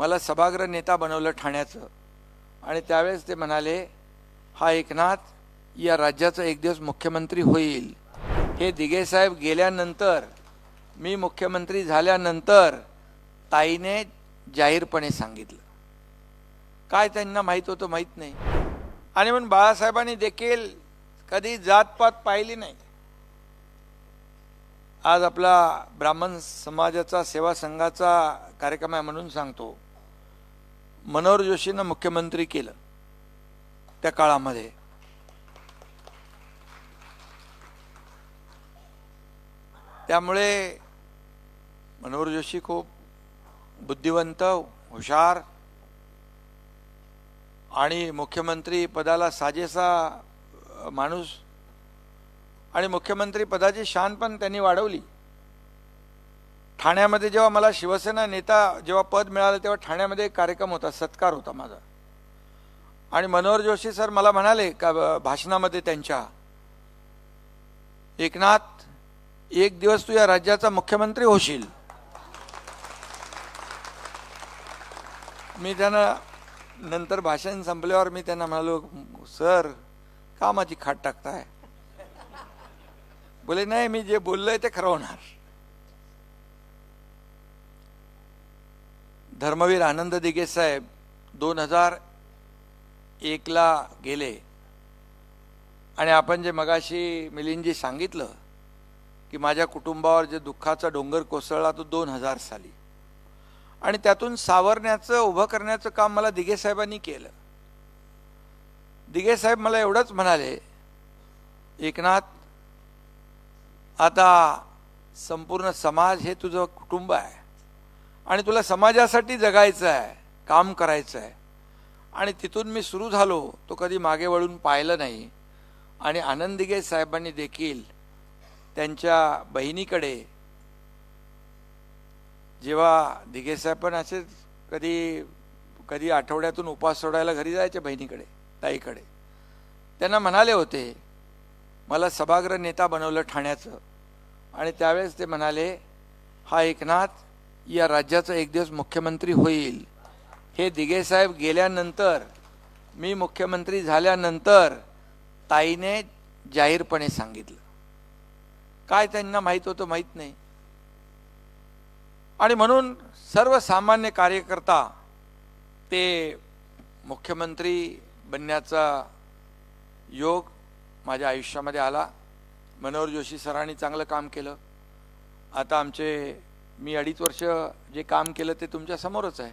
मला सभागृह नेता बनवलं ठाण्याचं. आणि त्यावेळेस ते म्हणाले हा एकनाथ या राज्याचा एक दिवस मुख्यमंत्री होईल. हे दिगेसाहेब गेल्यानंतर मी मुख्यमंत्री झाल्यानंतर ताईने जाहीरपणे सांगितलं. काय त्यांना माहीत होतं माहीत नाही. आणि म्हणून बाळासाहेबांनी देखील कधी जातपात पाहिली नाही. आज आपला ब्राह्मण समाजाचा सेवा संघाचा कार्यक्रम आहे म्हणून सांगतो. मनोहर जोशींना मुख्यमंत्री केलं. त्या काळामध्ये. त्यामुळे मनोहर जोशी खूप बुद्धिवंत हुशार आणि मुख्यमंत्री पदाला साजेसा माणूस आणि मुख्यमंत्री पदाची शान पण त्यांनी वाढवली. ठाण्यामध्ये जेव्हा मला शिवसेना नेता जेव्हा पद मिळालं तेव्हा ठाण्यामध्ये एक कार्यक्रम होता सत्कार होता माझा. आणि मनोहर जोशी सर मला म्हणाले का भाषणामध्ये त्यांच्या एकनाथ एक दिवस तू या राज्याचा मुख्यमंत्री होशील. मी त्यांना नंतर भाषण संपल्यावर मी त्यांना म्हणालो सर का माझी खाट टाकताय? बोले नाही मी जे बोललोय ते खरं होणार. धर्मवीर आनंद दिघे साहेब दोन हजार एकला गेले. आणि आपण जे मगाशी मिलिंदजी सांगितलं की माझ्या कुटुंबावर जे दुःखाचा डोंगर कोसळला तो दोन हजार साली. आणि त्यातून सावरण्याचं उभं करण्याचं काम मला दिघे साहेबांनी केलं. दिघे साहेब मला एवढंच म्हणाले एकनाथ आता संपूर्ण समाज हे तुझं कुटुंब आहे. आणि तुला समाजासाठी जगायचं आहे काम करायचं आहे. आणि तिथून मी सुरू झालो तो कधी मागे वळून पाहिलं नाही. आणि आनंद दिघे साहेबांनी देखील त्यांच्या बहिणीकडे जेव्हा दिघे साहेब पण असेच कधी कधी आठवड्यातून उपास सोडायला घरी जायचे बहिणीकडे ताईकडे. त्यांना म्हणाले होते मला सभागृह नेता बनवलं ठाण्याचं. आणि त्यावेळेस ते म्हणाले हा एकनाथ या राज्याचा एक दिवस मुख्यमंत्री होईल. हे दिगेसाहेब गेल्यानंतर मी मुख्यमंत्री झाल्यानंतर ताईने जाहीरपणे सांगितलं. काय त्यांना माहीत होतं माहीत नाही. आणि म्हणून सर्वसामान्य कार्यकर्ता ते मुख्यमंत्री बनण्याचा योग माझ्या आयुष्यामध्ये आला. मनोहर जोशी सरांनी चांगलं काम केलं. आता आमचे मी अडीच वर्ष जे काम केलं ते तुमच्या समोरच आहे.